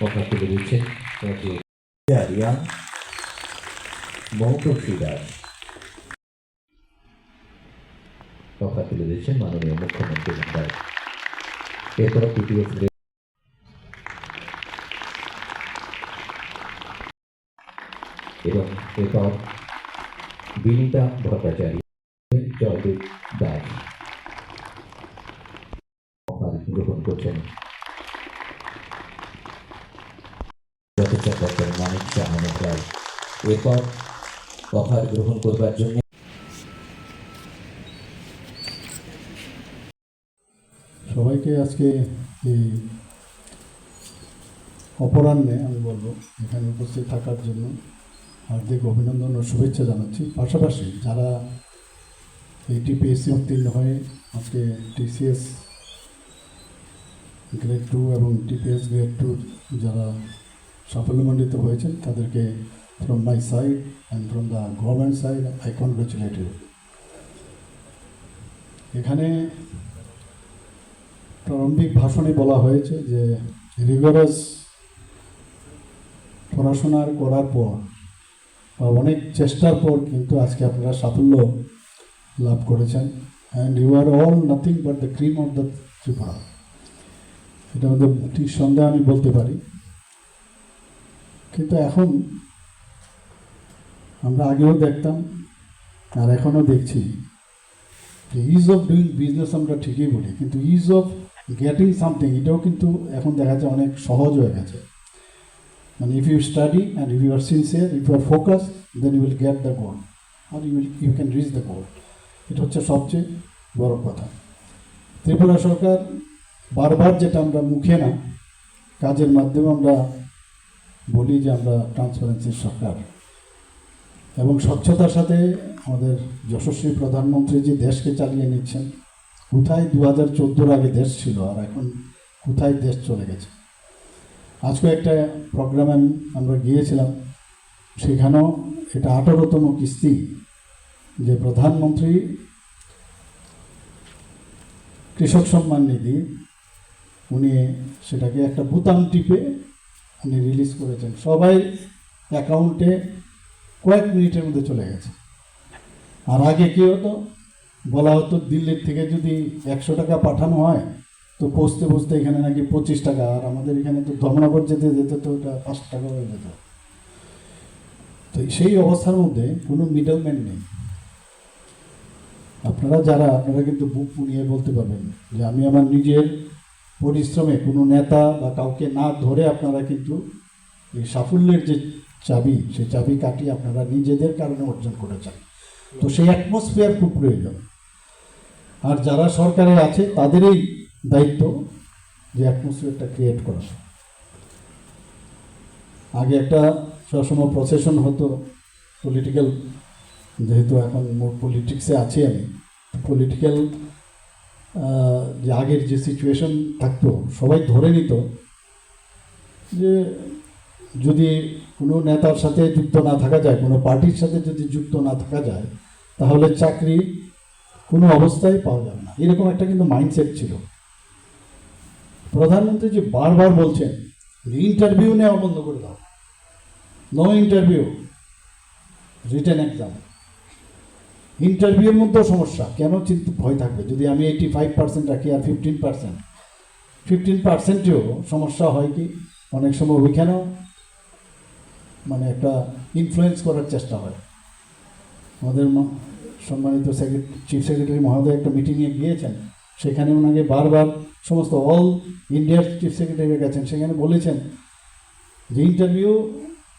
কথা তুলে দিচ্ছেন আরিয়া মহকুব সিরাজ কথা তুলে দিচ্ছেন মাননীয় মুখ্যমন্ত্রী মহোদয়। এরপর পিটিএস এবং এরপর বিনীতা ভট্টাচার্য জয়দেব দাস। গ্রহণ করছেন। গ্রহণ করবার জন্য। সবাইকে আজকে এই অপরাহ্নে আমি বলব, এখানে উপস্থিত থাকার জন্য হার্দিক অভিনন্দন ও শুভেচ্ছা জানাচ্ছি। পাশাপাশি যারা এই টিপিএসসি উত্তীর্ণ হয়ে আজকে টিসিএস গ্রেড টু এবং টিপিএস গ্রেড টু যারা সাফল্যমণ্ডিত হয়েছেন তাদেরকে from my side and from the government side I congratulate you এখানে প্রারম্ভিক ভাষণে বলা হয়েছে যে রিগারাস পড়াশোনার করার পর বা অনেক চেষ্টার পর কিন্তু আজকে আপনারা সাফল্য লাভ করেছেন। And you are all nothing but the cream of the Tripura এটা আমাদের সন্দেহ আমি বলতে পারি। কিন্তু এখন আমরা আগেও দেখতাম আর এখনও দেখছি যে ইজ অফ ডুইং বিজনেস আমরা ঠিকই বলি, কিন্তু ইজ অফ গেটিং সামথিং এটাও কিন্তু এখন দেখা যায় অনেক সহজ হয়ে গেছে। মানে if you study and if you are sincere if you are focus then you will get the goal R you will you can reach the goal এটা হচ্ছে সবচেয়ে বড় কথা। ত্রিপুরা সরকার বারবার যেটা আমরা মুখে না, কাজের মাধ্যমে আমরা বলি যে আমরা ট্রান্সপারেন্সির সরকার। এবং স্বচ্ছতার সাথে আমাদের যশস্বী প্রধানমন্ত্রী যে দেশকে চালিয়ে নিচ্ছেন। কোথায় দু হাজার চোদ্দোর আগে দেশ ছিল আর এখন কোথায় দেশ চলে গেছে? আজকে একটা প্রোগ্রামে আমরা গিয়েছিলাম। সেখানেও এটা আঠারোতম কিস্তি যে প্রধানমন্ত্রী কৃষক সম্মান নিধি, উনি সেটাকে একটা বুতাম টিপে উনি রিলিজ করেছেন। সবাই অ্যাকাউন্টে কয়েক মিনিটের মধ্যে চলে গেছে। আর আগে কী হতো? বলা হতো দিল্লির থেকে যদি একশো টাকা পাঠানো হয়, তো পৌঁছতে পৌঁছতে এখানে নাকি পঁচিশ টাকা, আর আমাদের এখানে তো ধর্মনগর যেতে যেতে তো ওটা পাঁচ টাকা হয়ে যেত। তো সেই অবস্থার মধ্যে কোনো মিডলম্যান নেই। আপনারা যারা, আপনারা কিন্তু বুক পুনিয়ে বলতে পারবেন যে আমি আমার নিজের পরিশ্রমে কোনো নেতা বা কাউকে না ধরে আপনারা কিন্তু এই সাফল্যের যে চাবি, সেই চাবি কাটিয়ে আপনারা নিজেদের কারণে অর্জন করেছেন। তো সেই অ্যাটমসফিয়ার খুব প্রয়োজন। আর যারা সরকারে আছে, তাদেরই দায়িত্ব যে অ্যাটমসফিয়ারটা ক্রিয়েট করা। আগে একটা সবসময় প্রসেশন হতো পলিটিক্যাল যেহেতু এখন পলিটিক্সে আছি আমি পলিটিক্যাল যে আগের যে সিচুয়েশন থাকতো, সবাই ধরে নিত যে যদি কোনো নেতার সাথে যুক্ত না থাকা যায়, কোনো পার্টির সাথে যদি যুক্ত না থাকা যায়, তাহলে চাকরি কোনো অবস্থায় পাওয়া যাবে না। এরকম একটা কিন্তু মাইন্ডসেট ছিল। প্রধানমন্ত্রী যে বারবার বলছেন ইন্টারভিউ নেওয়া বন্ধ করে দাও। নো ইন্টারভিউ রিটেন এক্সাম ইন্টারভিউর মধ্যেও সমস্যা। কেন চিন্তা ভয় থাকবে। যদি আমি এইটি ফাইভ পার্সেন্ট রাখি আর ফিফটিন পার্সেন্ট ফিফটিন পার্সেন্টেও সমস্যা হয় কি? অনেক সময় ওইখানেও মানে একটা ইনফ্লুয়েন্স করার চেষ্টা হয়। আমাদের সম্মানিত চিফ সেক্রেটারি মহোদয় একটা মিটিংয়ে গিয়েছেন। সেখানে ওনাকে বারবার সমস্ত অল ইন্ডিয়ার চিফ সেক্রেটারি গেছেন। সেখানে বলেছেন যে ইন্টারভিউ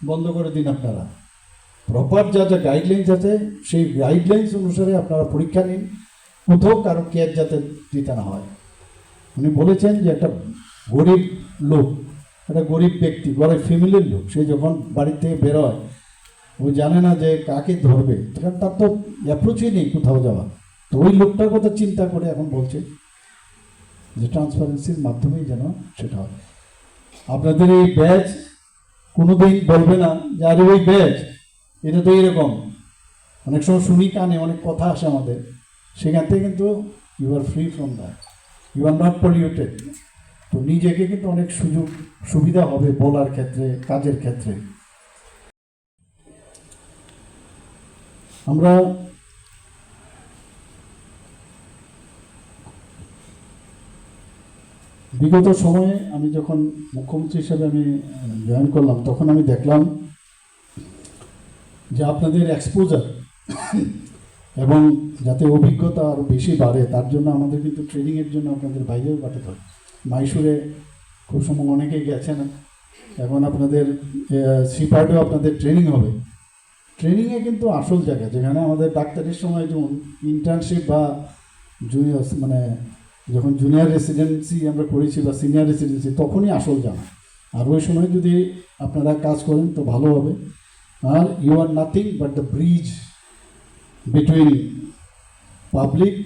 বন্ধ করে দিন আপনারা। প্রপার যা যা গাইডলাইন্স আছে, সেই গাইডলাইন্স অনুসারে আপনারা পরীক্ষা নিন। কোথাও কারও কেয়ার যাতে দিতে না হয়। উনি বলেছেন যে একটা গরিব লোক, একটা গরিব ব্যক্তি গরিব ফ্যামিলির লোক, সে যখন বাড়ি থেকে বেরোয় ও জানে না যে কাকে ধরবে। তার তো অ্যাপ্রোচই নেই কোথাও যাওয়া তো ওই লোকটার কথা চিন্তা করে এখন বলছে যে ট্রান্সপারেন্সির মাধ্যমেই যেন সেটা হয়। আপনাদের এই ব্যাচ কোনোদিন বলবে না যে, আরে ওই ব্যাচ এটা তো এরকম অনেক সময় শুনি কানে, অনেক কথা আসে আমাদের। সেখান থেকে কিন্তু you are free from that you are not polluted তো নিজেকে কিন্তু অনেক সুযোগ, সুবিধা হবে বলার ক্ষেত্রে, কাজের ক্ষেত্রে। আমরা বিগত সময়ে আমি যখন মুখ্যমন্ত্রী হিসেবে আমি জয়েন করলাম, তখন আমি দেখলাম যে আপনাদের এক্সপোজার এবং যাতে অভিজ্ঞতা আরও বেশি বাড়ে, তার জন্য আমাদের কিন্তু ট্রেনিংয়ের জন্য আপনাদের বাইরেও পাঠাতে হয় মাইশুরে খুব সময় অনেকেই গেছেন এখন আপনাদের সিপার্টেও আপনাদের ট্রেনিং হবে। ট্রেনিংয়ে কিন্তু আসল জায়গা, যেখানে আমাদের ডাক্তারের সময় যেমন ইন্টার্নশিপ বা জুনিয়র মানে যখন জুনিয়র রেসিডেন্সি আমরা করেছি বা সিনিয়র রেসিডেন্সি তখনই আসল জানা। আর ওই সময় যদি আপনারা কাজ করেন, তো ভালো হবে। আর you are nothing but the bridge between public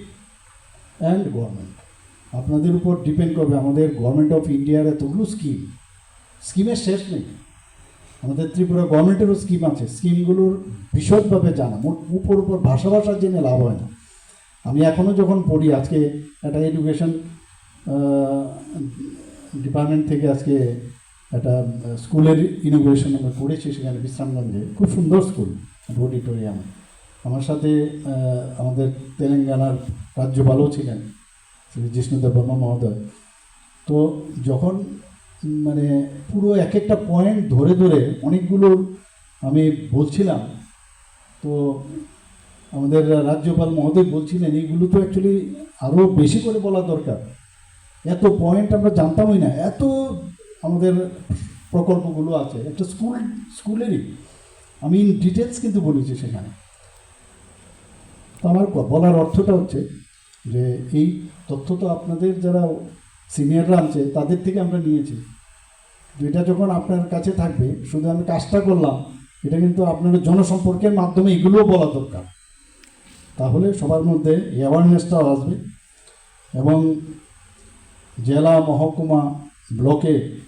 and government আপনাদের উপর ডিপেন্ড করবে আমাদের গভর্নমেন্ট অফ ইন্ডিয়ার এতগুলো স্কিম স্কিমের শেষ নেই। আমাদের ত্রিপুরা গভর্নমেন্টেরও স্কিম আছে। স্কিমগুলোর বিশদভাবে জানা। উপর উপর ভাষা ভাষা জেনে লাভ হয় না। আমি এখনও যখন পড়ি, আজকে একটা এডুকেশন ডিপার্টমেন্ট থেকে আজকে একটা স্কুলের ইনোগ্রেশন আমরা করেছি সেখানে বিশ্রামগঞ্জে। খুব সুন্দর স্কুল অডিটোরিয়াম আমার সাথে আমাদের তেলেঙ্গানার রাজ্যপালও ছিলেন, শ্রী জিষ্ণুদেব বর্মা মহোদয়। তো যখন মানে পুরো এক একটা পয়েন্ট ধরে ধরে অনেকগুলো আমি বলছিলাম, তো আমাদের রাজ্যপাল মহোদয় বলছিলেন, এইগুলো তো অ্যাকচুয়ালি আরও বেশি করে বলা দরকার। এত পয়েন্ট আমরা জানতামই না। এত আমাদের প্রকল্পগুলো আছে। একটা স্কুল, স্কুলেরই। আমি ইন ডিটেলস কিন্তু বলেছি সেখানে। তো আমার বলার অর্থটা হচ্ছে যে, এই তথ্য তো আপনাদের যারা সিনিয়ররা আনছে, তাদের থেকে আমরা নিয়েছি। যেটা যখন আপনার কাছে থাকবে, শুধু আমি কাজটা করলাম, এটা কিন্তু আপনার জনসম্পর্কের মাধ্যমে এগুলোও বলা দরকার। তাহলে সবার মধ্যে অ্যাওয়ারনেসটাও আসবে এবং জেলা মহকুমা ব্লকে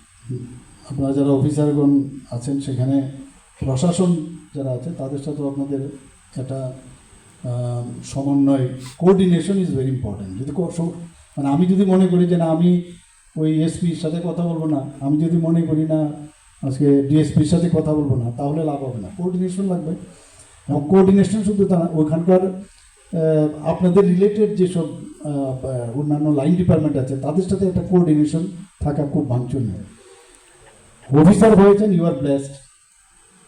আপনারা যারা অফিসারগণ আছেন সেখানে প্রশাসন যারা আছে, তাদের সাথেও আপনাদের একটা সমন্বয় কোঅর্ডিনেশন ইজ ভেরি ইম্পর্ট্যান্ট যদি মানে আমি যদি মনে করি যে না, আমি ওই এসপির সাথে কথা বলব না, আমি যদি মনে করি না, আজকে ডিএসপির সাথে কথা বলব না, তাহলে লাভ হবে না। কোঅর্ডিনেশন লাগবে। এবং কোঅর্ডিনেশন শুধু তা ওইখানকার আপনাদের রিলেটেড যেসব অন্যান্য লাইন ডিপার্টমেন্ট আছে, তাদের সাথে একটা কোঅর্ডিনেশন থাকা খুব বাঞ্ছনীয়। অফিসার হয়েছেন ইউ আর ব্লেসড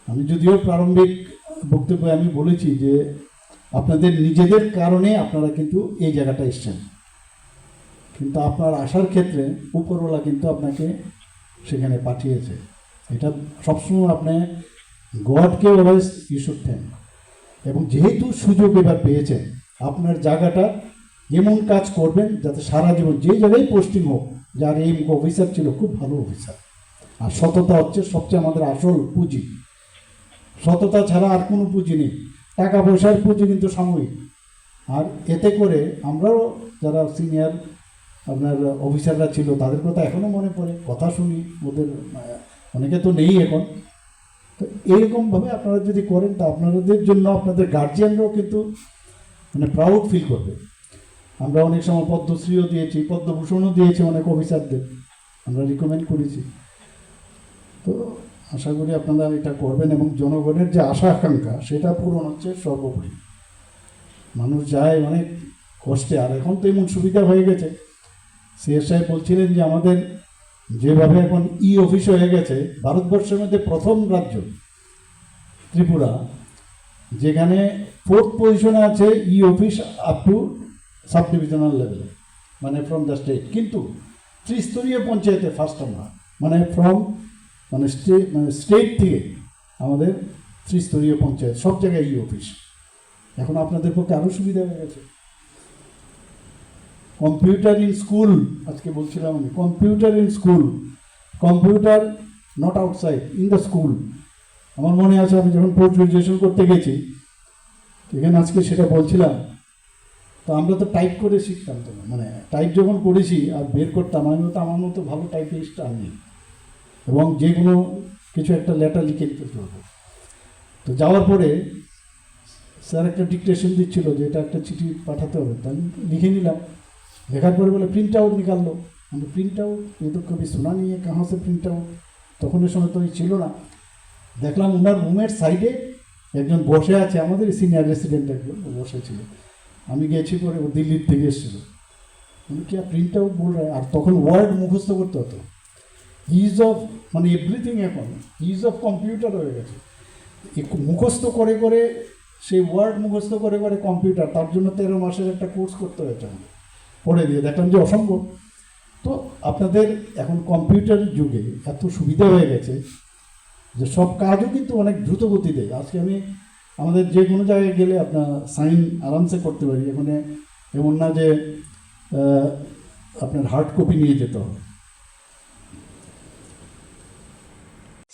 আমি যদিও প্রারম্ভিক বক্তব্যে আমি বলেছি যে আপনাদের নিজেদের কারণে আপনারা কিন্তু এই জায়গাটা এসছেন। কিন্তু আপনার আসার ক্ষেত্রে উপরওয়ালা কিন্তু আপনাকে সেখানে পাঠিয়েছে। এটা সবসময় আপনি গডকে অলওয়েজ ইউ শুড এবং যেহেতু সুযোগ এবার পেয়েছেন, আপনার জায়গাটা এমন কাজ করবেন যাতে সারা জীবন যে জায়গায় পোস্টিং হোক, যার এই অফিসার ছিল, খুব ভালো অফিসার আর সততা হচ্ছে সবচেয়ে আমাদের আসল পুঁজি। সততা ছাড়া আর কোনো পুঁজি নেই। টাকা পয়সার পুঁজি কিন্তু সাময়িক। আর এতে করে আমরাও যারা সিনিয়র আপনার অফিসাররা ছিল, তাদের কথা এখনও মনে পড়ে। কথা শুনি, ওদের অনেকে তো নেই এখন। তো এইরকমভাবে আপনারা যদি করেন, তা আপনাদের জন্য, আপনাদের গার্জিয়ানরাও কিন্তু মানে প্রাউড ফিল করবে। আমরা অনেক সময় পদ্মশ্রীও দিয়েছি, পদ্মভূষণও দিয়েছি অনেক অফিসারদের আমরা রিকমেন্ড করেছি। তো আশা করি আপনারা এটা করবেন এবং জনগণের যে আশা আকাঙ্ক্ষা, সেটা পূরণ হচ্ছে সর্বোপরি। মানুষ যায় অনেক কষ্টে, আর এখন তো এমন সুবিধা হয়ে গেছে। সিএসআই বলছিলেন যে আমাদের যেভাবে এখন ই অফিস হয়ে গেছে, ভারতবর্ষের মধ্যে প্রথম রাজ্য ত্রিপুরা, যেখানে ফোর্থ পজিশনে আছে e office up to sub divisional লেভেলে মানে ফ্রম দ্য স্টেট কিন্তু ত্রিস্তরীয় পঞ্চায়েতে ফার্স্ট আমরা মানে ফ্রম মানে স্টেট মানে স্টেট থেকে আমাদের ত্রিস্তরীয় পঞ্চায়েত, সব জায়গায় ই অফিস এখন আপনাদের পক্ষে আরও সুবিধা হয়ে গেছে। কম্পিউটার ইন স্কুল আজকে বলছিলাম আমি computer in school computer not outside in the school আমার মনে আছে আমি যখন পোস্ট গ্রাজুয়েশন করতে গেছি, এখানে আজকে সেটা বলছিলাম। তো আমরা তো টাইপ করে শিখতাম তো মানে টাইপ যখন করেছি আর বের করতাম, আমি তো আমার মতো ভালো টাইপিস্ট নেই। এবং যে কোনো কিছু একটা লেটার লিখে দিতে পারব তো যাওয়ার পরে স্যার একটা ডিকটেশন দিচ্ছিল যে এটা একটা চিঠি পাঠাতে হবে। তাই লিখে নিলাম। লেখার পরে বলে প্রিন্ট আউট নিকাললো। আমি প্রিন্ট আউট কিন্তু কবি শোনা নিয়ে কাহা সে প্রিন্ট আউট তখনের সময় তো ছিল না। দেখলাম ওনার রুমের সাইডে একজন বসে আছে, আমাদের সিনিয়র রেসিডেন্ট একজন বসে ছিল। আমি গেছি পরে ও দিল্লির থেকে এসেছিল। উনি কি আর প্রিন্ট আউট বল আর তখন ওয়ার্ড মুখস্থ করতে হতো। ইজ অফ মানে এভরিথিং এখন ইজ অফ কম্পিউটার হয়ে গেছে। মুখস্থ করে করে, সেই ওয়ার্ড মুখস্থ করে করে কম্পিউটার তার জন্য তেরো মাসের একটা কোর্স করতে হয়েছে আমার পড়ে দিয়ে দেখলাম যে অসম্ভব। তো আপনাদের এখন কম্পিউটারের যুগে এত সুবিধা হয়ে গেছে যে সব কাজও কিন্তু অনেক দ্রুত গতিতে। আজকে আমি আমাদের যে কোনো জায়গায় গেলে আপনার সাইন আরামসে করতে পারি। এখানে এমন না যে আপনার হার্ড কপি নিয়ে যেতে হবে।